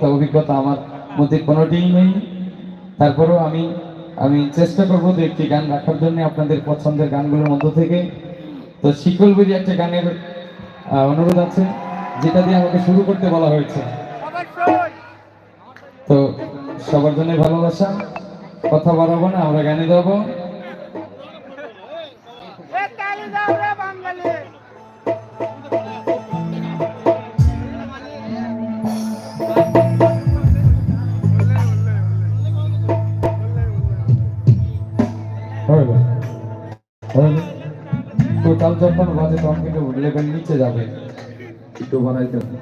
ক্ষমতা অভিজ্ঞতা আমার মধ্যে কোনোটিই নেই। তারপরেও আমি আমি চেষ্টা করব দু একটি গান রাখার জন্য আপনাদের পছন্দের গানগুলোর মধ্য থেকে। তো শিকল শিকলবেরি একটা গানের অনুরোধ আছে, যেটা দিয়ে আমাকে শুরু করতে বলা হয়েছে। তো সবার জন্য ভালোবাসা, কথা বাড়াবো না, আমরা গানে যাব। টোটাল যখন বাজে তখন কিন্তু লেভেল নিচে যাবে। একটু বাড়াইতে হবে।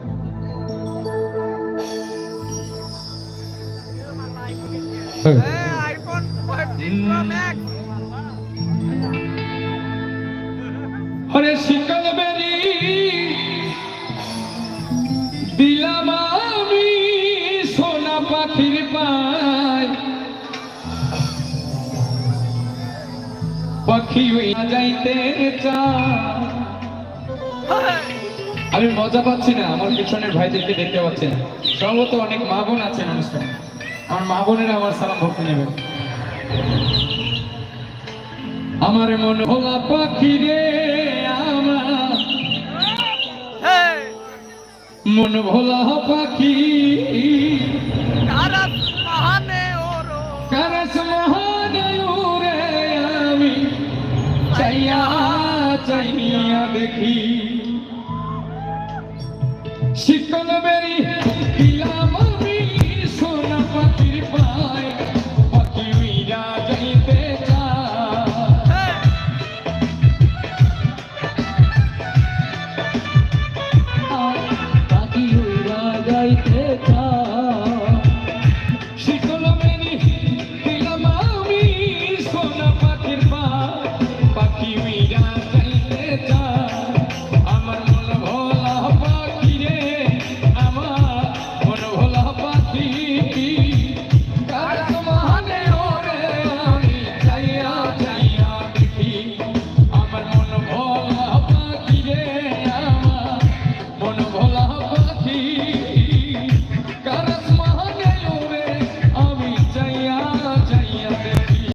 এ আইফোন 15 প্রো ম্যাক্স আরে শিকল বেরি, দিলাম পাখি যাইতে আমি মজা পাচ্ছি না আমার পিছনের ভাইদেরকে দেখতে পাচ্ছি না। সম্ভবত অনেক মা বোন আছেন অনুষ্ঠানে আমার মা বোনেরা আমার সালাম ভক্তি নেবেন আমার মন ভোলা পাখি রে আমার। মন ভোলা পাখি। চাইয়া চাইয়া দেখি। শিকল বেরি